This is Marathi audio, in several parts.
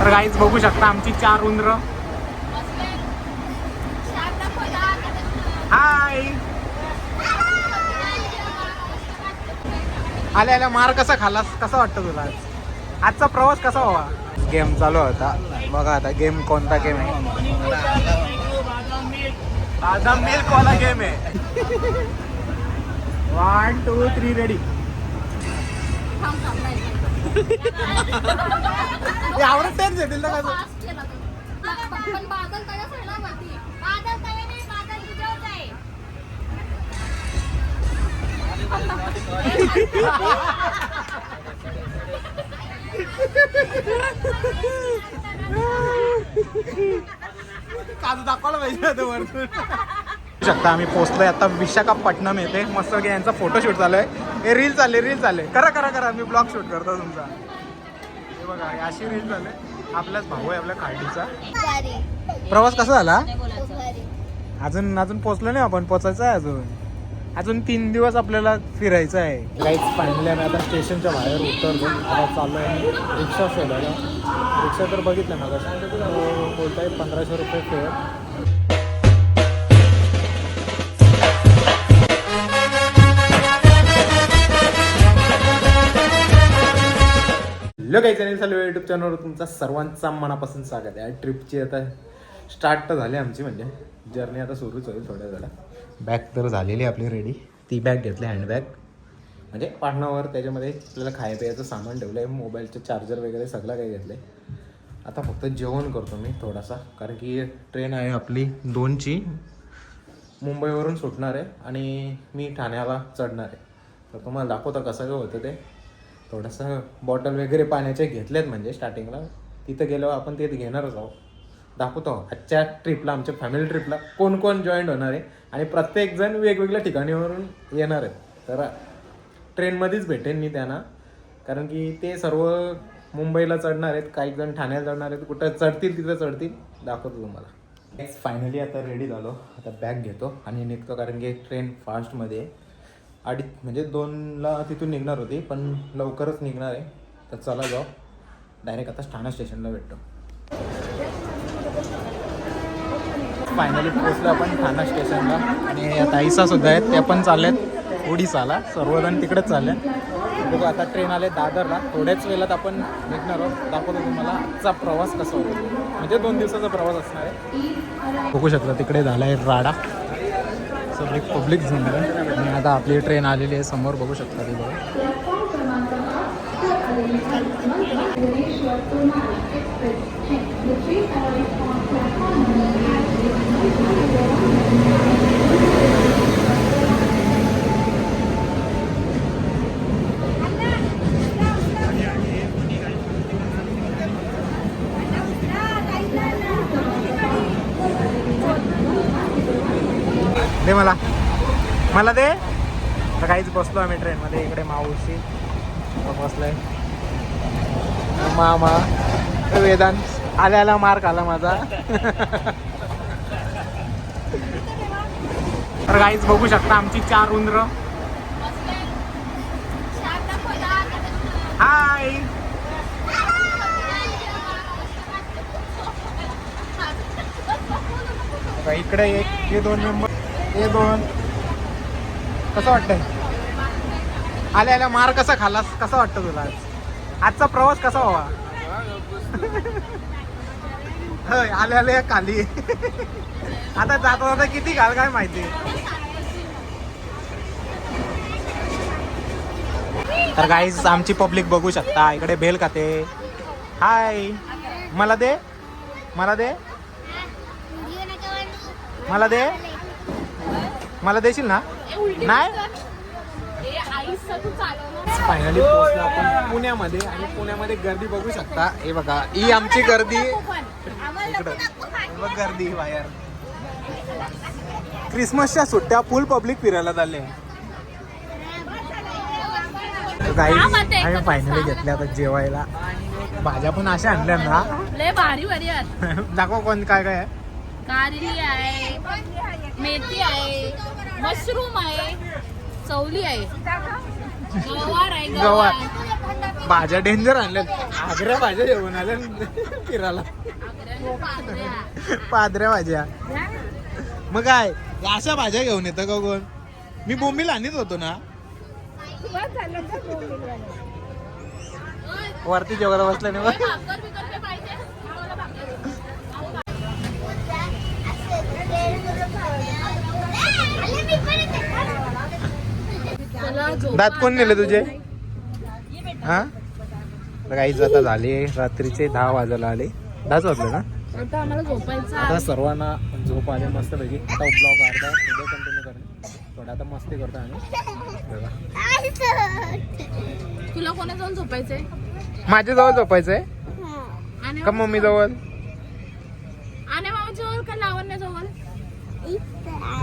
तर काहीच बघू शकता आमची चार उंदर. हाय आल्या आल्या मार कसा खालास? कसा वाटतं तुला आज? आजचा प्रवास कसा व्हावा? गेम चालू होता बघा आता गेम कोणता गेम आहे? दादा मिल्क वाला गेम आहे. वन टू थ्री रेडी आवडत तेच येतील ना कसं काजू दाखवला पाहिजे होतं वरतून. शकता आम्ही पोहोचलोय आता विशाखापट्टणम येथे. मस्त यांचा फोटोशूट चालू हे रील चालले रील चालले. करा करा करा. मी ब्लॉग शूट करतो तुमचा. हे बघा अशी रील चालले आपलाच भाऊ आहे आपल्या खाडीचा. प्रवास कसा झाला? अजून अजून पोहोचलो नाही आपण. पोचायचं आहे अजून. अजून तीन दिवस आपल्याला फिरायचं आहे. काहीच फायनली आम्ही आता स्टेशनच्या बाहेर उतरलो आता चाललो आहे रिक्षा शोधायला रिक्षा तर बघितलं ना कसं? बोलताय पंधराशे रुपये फेअर हॅलो काही चॅनल चालू युट्यूब चॅनलवर तुमचा सर्वांचा मनापासून स्वागत आहे. ट्रिपची आता स्टार्ट तर झाली आमची म्हणजे. जर्नी आता सुरूच होईल थोड्या वेळा बॅग तर झालेली आहे आपली रेडी ती बॅग घेतली हँडबॅग म्हणजे पाटणावर त्याच्यामध्ये आपल्याला खाया प्यायचं सामान ठेवलं आहे मोबाईलचं चार्जर वगैरे सगळं काही घेतलं आहे आता फक्त जेवण करतो मी थोडासा कारण की ट्रेन आहे आपली दोनची. मुंबईवरून सुटणार आहे आणि मी ठाण्याला चढणार आहे. तर तुम्हाला दाखवतो कसं काय होतं ते. थोडंसं बॉटल वगैरे पाण्याचे घेतलेत म्हणजे स्टार्टिंगला तिथं गेल्यावर आपण ते घेणारच आहोत. दाखवतो. आजच्या ट्रिपला आमच्या फॅमिली ट्रिपला कोण कोण जॉईन होणार आहे आणि प्रत्येकजण वेगवेगळ्या ठिकाणीवरून येणार आहेत. तर ट्रेनमध्येच भेटेन मी त्यांना. कारण की ते सर्व मुंबईला चढणार आहेत. काही जण ठाण्याला चढणार आहेत. कुठं चढतील तिथं चढतील. दाखवतो तुम्हाला. नेक्स्ट फायनली आता रेडी झालो. आता बॅग घेतो. आणि निघतो कारण की ट्रेन फास्टमध्ये आहे. अडीच म्हणजे दोनला तिथून निघणार होती पण लवकरच निघणार आहे. तर चला जाऊ. डायरेक्ट आता ठाणा स्टेशनला भेटतो. फायनली पोहोचलो आपण ठाणा स्टेशनला आणि आता सुद्धा आहेत त्या पण चालल्यात ओडिसाला. सर्वजण तिकडेच चालले बघू आता ट्रेन आले दादरला. थोड्याच वेळात आपण निघणार आहोत. दाखवतो तुम्हाला आजचा प्रवास कसा होतो. म्हणजे दोन दिवसाचा प्रवास असणार आहे. बघू शकता तिकडे झाला आहे राडा. सगळी पब्लिक झाली आहे. आणि आता आपली ट्रेन आलेली आहे समोर. बघू शकता ती बघा. दे मला. मला दे. तर काहीच बसलो आम्ही ट्रेनमध्ये इकडे माऊशी बसलोय. मामा. वेदांत. आल्या आला मार्क आला माझा. तर काहीच बघू शकता आमची चार उंदर. हाय तर इकडे एक हे दोन मेंबर हे दोन कसं वाटतंय? आल्या आल्या मार कसा खालास? कसा वाटतं तुला आज? आजचा प्रवास कसा व्हावा? होय आल्या आल्या खाली. आता जाता जाता किती घाल काय माहिती? तर काहीच आमची पब्लिक बघू शकता. इकडे भेल खाते हाय मला दे. मला दे. मला दे. मला देशील ना? नाही? फायनली पोहोचलो आपण पुण्यामध्ये आणि पुण्यामध्ये गर्दी बघू शकता. हे बघा ही आमची गर्दी. इकडं. बघ गर्दी बाहेर. क्रिसमसच्या सुट्ट्या फुल पब्लिक फिरायला काही आम्ही फायनली घेतल्या आता जेवायला. भाज्या पण अशा आणल्या ना. भारी भारी दाखव कोण काय काय आहे. कारली आहे मेथी आहे. मशरूम आहे चवली आहे. गवार आहे गवार. भाज्या डेंजर आणल्या आग्र्या भाज्या घेऊन आल्या फिरायला. पादऱ्या भाज्या. मग काय? अशा भाज्या घेऊन येतं का कोण? मी बोंबील आणत होतो ना. वरती जेवायला बसल्या नाही दात कोण नेले तुझे? हा? काहीच आता झाले. रात्रीचे दहा वाजायला आले. दहाच वाजले ना? आता आम्हाला झोपायचं आता आहे. सर्वांना झोप आले मस्त पैकी आता ब्लॉग उद्या कंटिन्यू करणे थोडा आता मस्ती करतो आम्ही. तुला कोणा जाऊन झोपायचंय? माझ्या जवळ झोपायचंय का मम्मी जवळ आणि मामा जवळ का लावण्या जवळ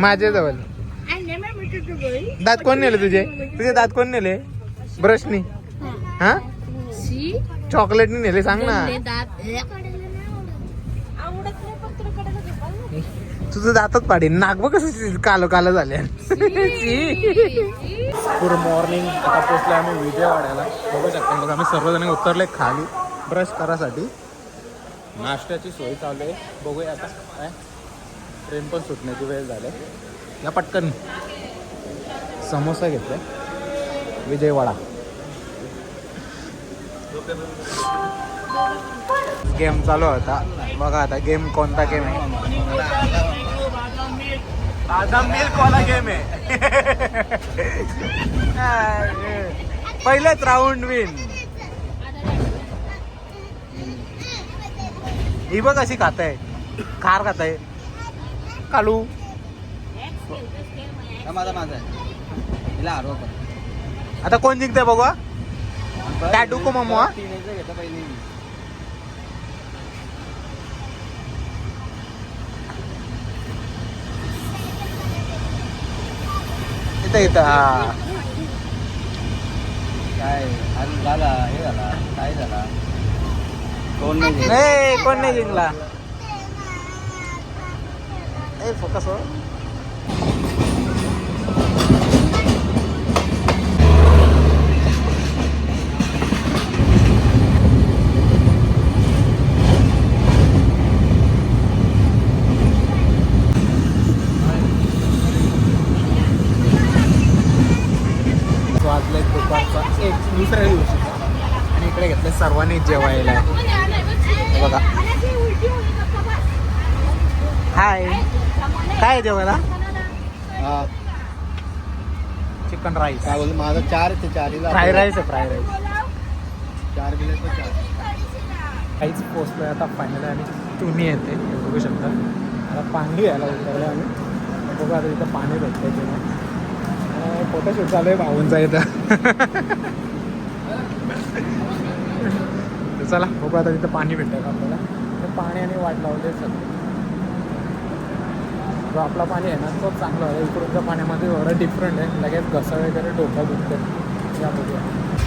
माझ्या जवळ आणि मामा जवळ दात कोण नेले तुझे? तुझे दात कोण नेले? ब्रशनी. हा? चॉकलेटनी नेले सांग ना. तुझं दातच पाडीन. नाक बघ कसं कालो कालो झाले. Good morning. आता पोचले आम्ही विजयवाड्याला. बघू शकता बघा आम्ही सर्वजण उतरले खाली. ब्रश करासाठी. नाश्त्याची सोय चालू आहे. बघूया आता काय ट्रेन पण सुटण्याची वेळ झाली. या पटकन समोसा घेतलाय. विजयवाडा. गेम चालू होता बघा आता गेम कोणता गेम आहे. दादा मिल्क वाला गेम आहे. पहिलेच राऊंड विन ही बघ अशी खात आहे खार खात आहे कालू माझा माझा आहे हिला हरवा पण आता कोण जिंकतंय बघू? टॅटू को ममो हा? पहिले. इथं इथं हा काय आणि झाला हे झाला काय झाला कोण नाही जिंकलं. नाही कोण नाही जिंकला ए फोकस हो दुपारचा एक दुसऱ्या दिवशी आणि इकडे घेतलं सर्वांनी जेवायला. बघा हाय काय आहे जेवायला हा. चिकन राईस काय बोलतो माझा चार ते चारीला फ्राय राईस आहे फ्राय राईस चार बिले तर चार. काहीच पोचलोय आता फायनल आम्ही तुम्ही येते. बघू शकता. आता पाणी घ्यायला उतरले आम्ही. बघू आता इथं पाणी भेटतंय तेव्हा फोटोशूट चालू आहे भाऊंचा इथं. तर चला बघू आता तिथं पाणी भेटतं का आपल्याला. ते पाण्याने वाट लावले सगळं. जो आपला पाणी आहे ना तो चांगला आहे. इकडूनच्या पाण्यामध्ये एवढं डिफरंट आहे. लगेच घसं वगैरे डोकं दुखतं या बघूया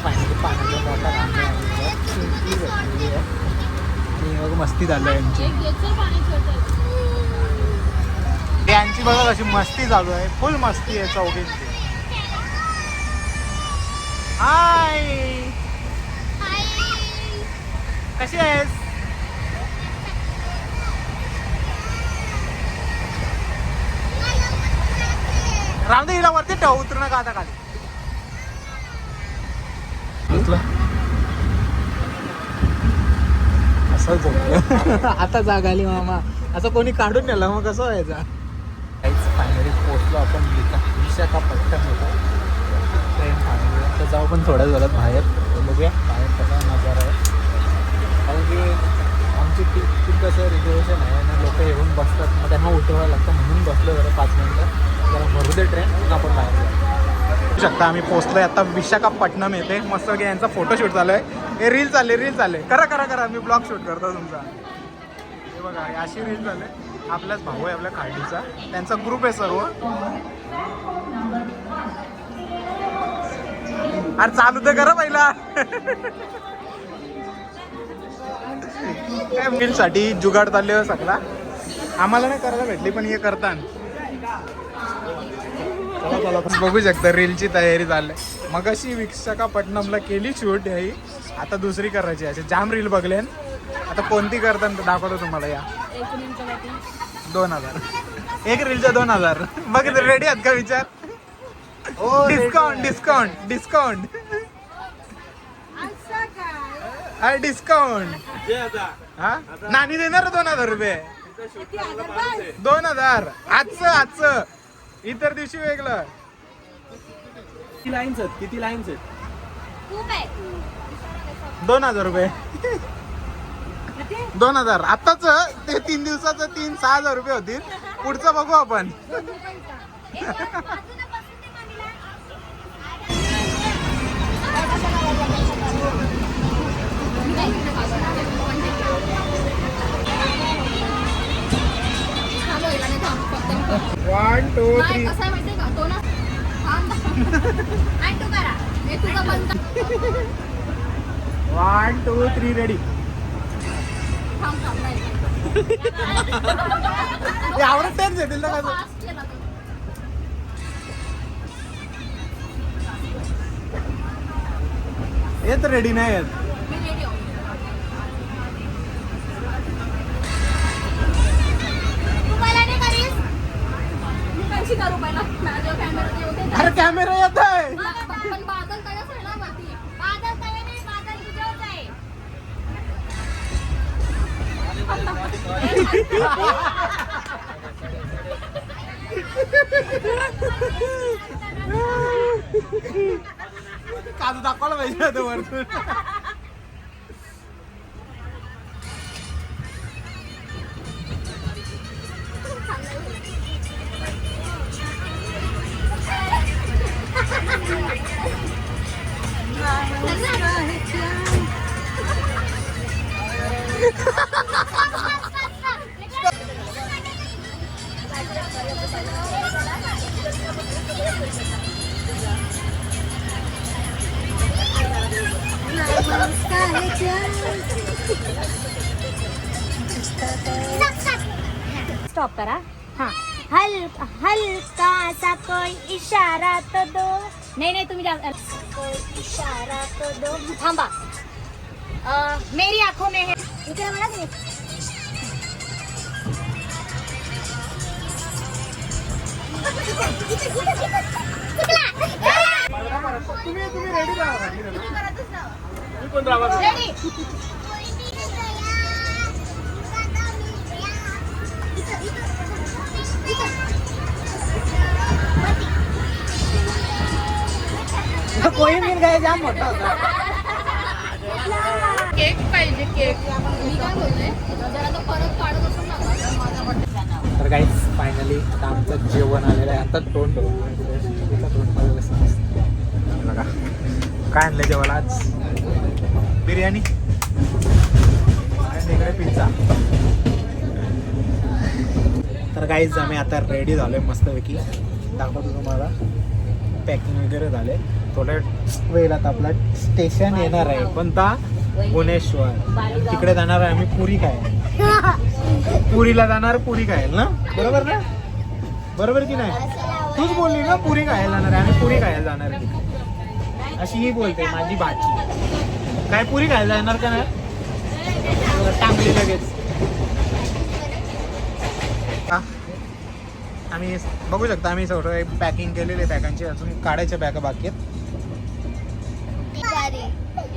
पाण्याची पाण्याच्या बॉटल आणल्या आहे. आणि मग मस्ती झालं आहे यांची. पाणी ठेवतो त्यांची बघा कशी मस्ती चालू आहे. फुल मस्ती आहे चौघींची. हाय कशी आहेस? राम दे हिला वरती ठेव उतरू नका आता खाली असं आता जाग आली मामा. असं कोणी काढून नेलं मग कसं व्हायचं? काहीच फायनली पोचलो आपण विका- विशाखापट्टण होतो ट्रेन फायनली तर जाऊ पण थोड्या वेळात बाहेर. बघूया. बाहेर कसा नजारा आहे. कारण की आमची टिकीट कसं रिझर्वेशन आहे. आणि लोक येऊन बसतात. मग त्यांना उठवायला लागतं. म्हणून बसलो जरा पाच मिनटं. जरा भरू दे ट्रेन मग आपण बाहेर शकता आम्ही पोहोचलोय आता विशाखापट्टणम येते मस्त की यांचा फोटोशूट चालू आहे. हे रील चालले रील चालले. करा करा करा. मी ब्लॉग शूट करतो तुमचा. हे बघा अशी रील झाले आपलाच भाऊ आहे आपल्या खाडीचा. त्यांचा ग्रुप आहे सर्व. अरे चालू तर करा पहिला. काय साठी जुगाड चालले हो सगळा. आम्हाला नाही करायला भेटली पण हे करताना. बघू शकता रीलची तयारी चालली. मग अशी विशाखापट्टणमला केली शूट ही. आता दुसरी करायची असे जाम रील बघले आता कोणती करताना दाखवतो तुम्हाला या. दोन हजार. एक रीलच्या दोन हजार. मग रेडी आहात का विचार? डिस्काउंट डिस्काउंट डिस्काउंट हा डिस्काउंट हा? नानी देणार दोन हजार रुपये. दोन हजार. आजचं आजचं. इतर दिवशी वेगळं. किती लाईन्स आहेत? किती लाईन्स आहेत? खूप आहे दोन हजार रुपये. दोन हजार. आताच ते तीन दिवसाचं तीन सहा हजार रुपये होतील. पुढचं बघू आपण. One two three ready. आवडत तेच येतील ना कसं? Fast केला तू. येत रेडी नाही येत करू पहिला? माझ्या camera येऊ दे. अरे कॅमेरा येत आहे पण बादल तयार आहे ना वरती. बादल तयार नाही, बादल तुझ्यावरच आहे. काजू दाखवायला पाहिजे वरतून हल्का हल्का सा कोई इशारा तो दो। नहीं नहीं तुम्ही जा कोई इशारा तो दो। थांबा। अ, मेरी आंखों में है। इकडे मला की नाही? तुम्ही तुम्ही रेडी राहा पण मिल गए जाम मोठा होता केक पाहिजे केक. मी काय बोलते जर आता परत काढत असेल ना तर माझा birthday. तर काहीच फायनली आता आमचं जेवण आलेलं आहे. आता तोंड तोंड बघा. काय आणलं जेवायला आज? बिर्याणी. आणि इकडे पिझ्झा तर काहीच आम्ही आता रेडी झालोय मस्तपैकी. दाखवतो तुम्हाला. पॅकिंग वगैरे झाले. थोड्या वेळात आपला स्टेशन येणार आहे. कोणता भुवनेश्वर. तिकडे जाणार आहे आम्ही पुरी काय पुरीला जाणार पुरी खायला ना? बरोबर ना? बरोबर की नाही? तूच बोलली ना पुरी खायला जाणार आहे. आम्ही पुरी खायला जाणार आहे अशी ही बोलते माझी भाची काय पुरी खायला जाणार का नाही? टांगली लगेच. आम्ही बघू शकता आम्ही सगळं पॅकिंग केलेले पॅकांची अजून काढायच्या बॅगा बाकी आहेत.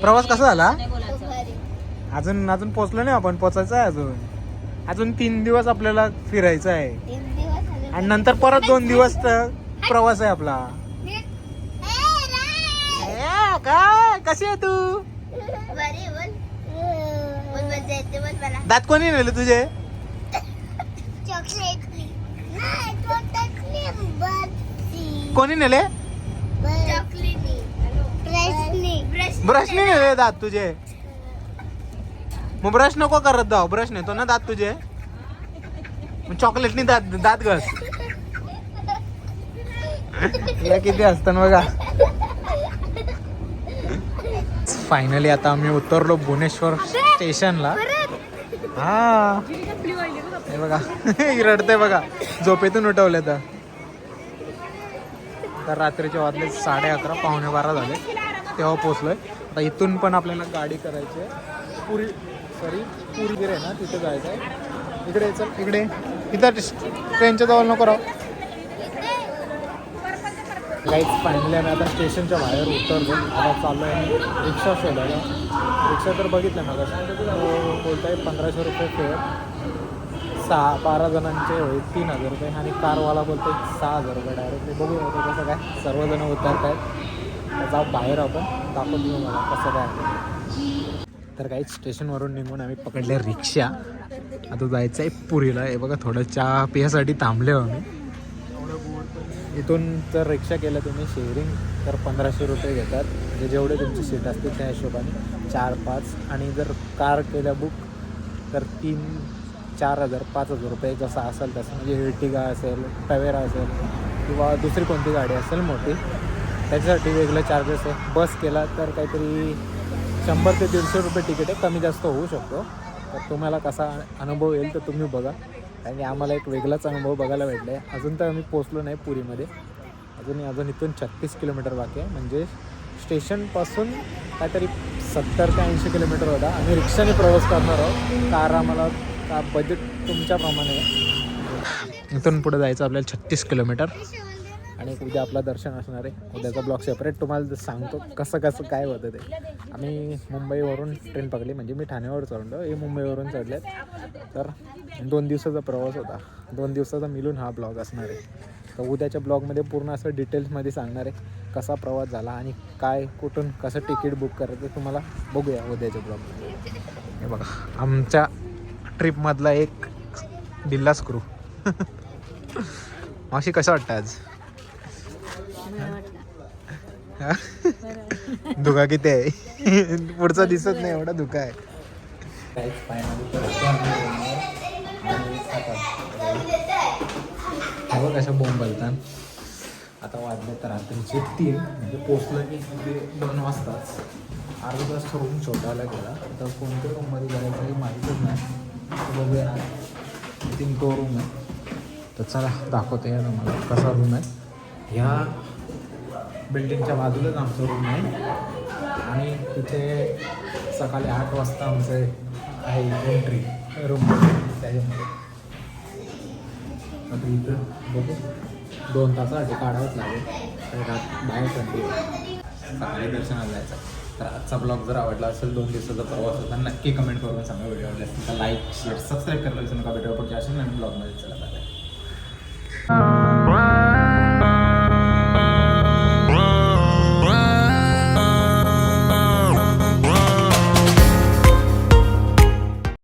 प्रवास कसा झाला? अजून अजून पोचलो नाही आपण? पोचायचं आहे अजून? अजून तीन दिवस आपल्याला फिरायचं आहे. आणि नंतर परत दोन दिवस तर प्रवास आहे आपला. ए, काय? कशी आहे तू? दात कोणी नेले तुझे? कोणी नेले? ब्रशने नेले दात तुझे. मग ब्रश नको करत जाऊ. ब्रश नेतो ना दात तुझे? चॉकलेटनी दात दात घस या किती असतात बघा. फायनली आता आम्ही उतरलो भुवनेश्वर स्टेशनला. हा. हे बघा. रडते बघा. झोपेतून उठवले तर. तर रात्रीचे वाजले साडे अकरा पावणे बारा झाले. तेव्हा पोचलो आहे आता इथून पण आपल्याला गाडी करायची आहे. पुरी सॉरी पुरी गिरे ना तिथे जायचं आहे. इकडे चल इकडे. इथं ट्रेनच्या जवळ नको राहू. लाइट फायनली मी आता स्टेशनच्या बाहेर उतरलो. आता चाललो आहे रिक्षा शोधायला. रिक्षा तर बघितलं ना कसं बोलत आहे पंधराशे रुपये फेअर सहा बारा जणांचे होईल तीन हजार रुपये. आणि कारवाला बोलतो सहा हजार रुपये डायरेक्टली बघू होतं कसं काय सर्वजण उतरत आहेत जाऊ बाहेर आपण. ताकून मला कसं काय तर काही स्टेशनवरून निघून आम्ही पकडले रिक्षा. आता जायचं आहे पुरीला. हे बघा थोडं चहा पियासाठी थांबले आम्ही. इथून जर रिक्षा केलं तुम्ही शेअरिंग तर पंधराशे रुपये घेतात. म्हणजे जेवढे तुमची सीट असते त्या हिशोबाने. चार पाच. आणि जर कार केल्या बुक तर तीन चार हजार पाच हजार रुपये जसं असेल तसं. म्हणजे इर्टिगा असेल टवेरा असेल किंवा दुसरी कोणती गाडी असेल मोठी त्याच्यासाठी वेगळं चार्जेस आहे. बस केला तर काहीतरी शंभर ते दीडशे रुपये तिकीट आहे. कमी जास्त होऊ शकतो. तर तुम्हाला कसा अनुभव येईल तर तुम्ही बघा. कारण की आम्हाला एक वेगळाच अनुभव बघायला भेटला आहे अजून तर आम्ही पोचलो नाही पुरीमध्ये. अजून अजून इथून छत्तीस किलोमीटर बाकी आहे. म्हणजे स्टेशनपासून काहीतरी सत्तर ते ऐंशी किलोमीटर होता. आम्ही रिक्षाने प्रवास करणार आहोत. कार आम्हाला का बजेट तुमच्याप्रमाणे आहे. इथून पुढे जायचं आपल्याला छत्तीस किलोमीटर. आणि उद्या आपलं दर्शन असणार आहे. उद्याचा ब्लॉग सेपरेट तुम्हाला सांगतो कसं कसं काय होतं ते. आम्ही मुंबईवरून ट्रेन पकडली. म्हणजे मी ठाण्यावर चढलो. हे मुंबईवरून चढले तर दोन दिवसाचा प्रवास होता. दोन दिवसाचा मिळून हा ब्लॉग असणार आहे. तर उद्याच्या ब्लॉगमध्ये पूर्ण असं डिटेल्समध्ये सांगणार आहे कसा प्रवास झाला आणि काय कुठून कसं तिकीट बुक करायचं तुम्हाला बघूया उद्याच्या ब्लॉगमध्ये हे बघा. आमच्या ट्रिपमधला एक डिल्ला स्क्रू मावशी कसं वाटतं आज? धुका किती आहे? पुढचा दिसत नाही एवढा धुका आहे. हो कसं बोंब बोलतात. आता वाजले तर रात्रीचे तीन म्हणजे पोचलं की ते दोन वाजताच. अर्धा तास रूम शोधायला गेला. आता कोणत्या रूममध्ये जायचं हे माहीतच नाही. तर बघूया. तीन तो रूम आहे तर चला दाखवते या तुम्हाला कसा रूम आहे. ह्या बिल्डिंगच्या बाजूलाच आमचं रूम आहे. आणि तिथे सकाळी आठ वाजता आमचं आहे एंट्री रूम त्याच्यामध्ये. आता इथं बघू. दोन तासासाठी काढावंच लागेल. रात बाहेर थंडी सकाळी दर्शनाला जायचं. तर आजचा ब्लॉग जर आवडला असेल दोन दिवसाचा प्रवास होता नक्की कमेंट करून सांगा व्हिडिओ आवडला असेल तर लाईक शेअर सबस्क्राईब करायला विसरू नका. व्हिडिओ पण असेल नवीन ब्लॉगमध्ये चला. बाय